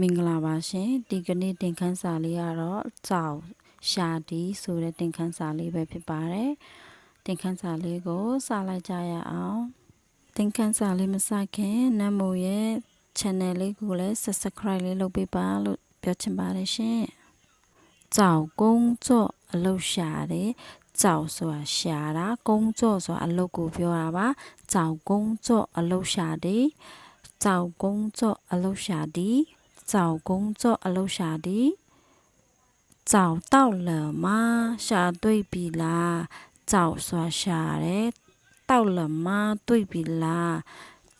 မင်္ဂလာပါရှင်ဒီကနေ့တင်ခန်းစာလေးကတော့ကြောက်ရှာဒီဆိုတဲ့တင်ခန်းစာလေးပဲဖြစ်ပါတယ်တင်ခန်းစာလေးကိုစလိုက်ကြရအောင်တင်ခန်းစာလေးမစခင်နတ်မိုရဲ့ channel လေးကိုလည်း subscribe လေးလုပ်ပေးပါလို့ပြောချင်ပါတယ်ရှင်ကြောက်ကုန်းကြော့အလုရှာတယ်ကြောက်ဆိုတာရှာတာကုန်းကြော့ဆိုတာအလုတ်ကိုပြောတာပါကြောက်ကုန်းကြော့အလုရှာတယ်ကြောက်ကုန်းကြော့အလုရှာတယ် 找工作啊楼下的。找到了吗？下对比啦。找啥下嘞到了吗？对比啦。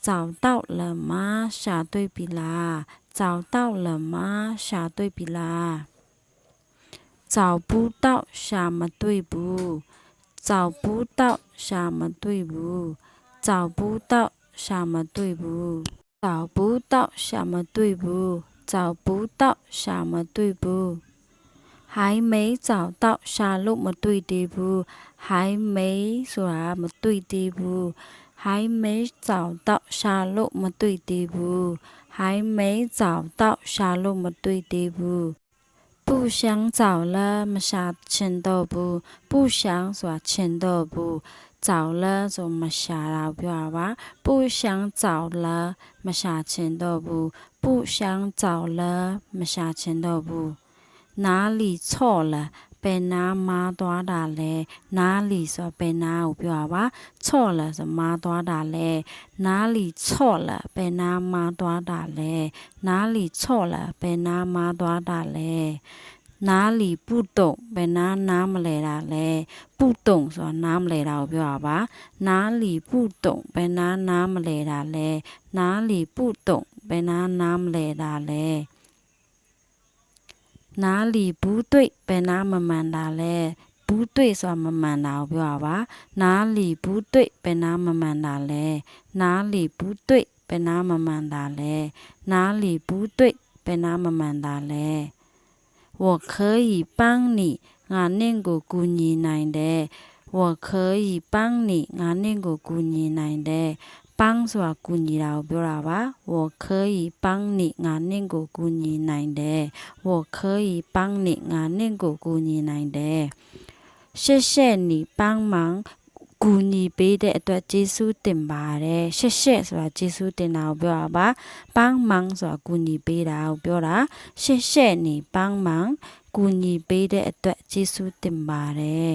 找到了吗？下对比啦。找到了吗？下对比啦。找不到什么对不。找不到什么对不。找不到什么对不。找不到什么对不。找不到什么对不？还没找到啥路么对的不？还没啥么对的不？还没找到啥路么对的不？还没找到啥路么对的不？不想走了，没下千岛湖。不想说千岛湖走了，就没下老表娃。不想走了，没下千岛湖。不想走了，没下千岛湖。哪里错了？ ဘယ်နာမားသွားတာလဲနားလီဆိုဘယ်နာကိုပြောတာပါချော့လဲဆိုမားသွားတာလဲနားလီချော့လဲဘယ်နာမားသွားတာလဲနားလီချော့လဲဘယ်နာမားသွားတာလဲနားလီပုတုံဘယ်နာနားမလဲတာလဲပုတုံဆိုတာနားမလဲတာကိုပြောတာပါနားလီပုတုံဘယ်နာနားမလဲတာလဲနားလီပုတုံဘယ်နာနားမလဲတာလဲ နားလီဘူးတွေ့ဘယ်နာမမှန်တာလဲဘူးတွေ့ဆိုတာမမှန်တာကိုပြောတာပါနားလီဘူးတွေ့ဘယ်နာမမှန်တာလဲနားလီဘူးတွေ့ဘယ်နာမမှန်တာလဲနားလီဘူးတွေ့ဘယ်နာမမှန်တာလဲ我可以帮你ငါနင့်ကိုကူညီနိုင်တယ် 我可以帮你ငါနင့်ကိုကူညီနိုင်တယ်ပန်းဆိုတာကူညီတာကိုပြောတာပါ我可以帮你ငါနင့်ကိုကူညီနိုင်တယ်我可以帮你ငါနင့်ကိုကူညီနိုင်တယ်谢谢你帮忙ကူညီပေးတဲ့အတွက်ကျေးဇူးတင်ပါတယ်ရှက်ရှက်ဆိုတာကျေးဇူးတင်တာကိုပြောတာပါပန်းမန်းဆိုတာကူညီပေးတာကိုပြောတာရှက်ရှက်နေပန်းမန်းကူညီပေးတဲ့အတွက်ကျေးဇူးတင်ပါတယ်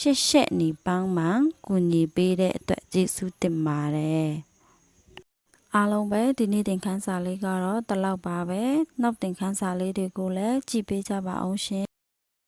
ရှက်ရှက်နေပန်းမန်းကူညီပေးတဲ့အတွက်ကျေးဇူးတင်ပါတယ်အားလုံးပဲဒီနေ့သင်ခန်းစာလေးကတော့ဒီလောက်ပါပဲနောက်သင်ခန်းစာလေးတွေကိုလည်းကြည့်ပေးကြပါအောင်ရှင်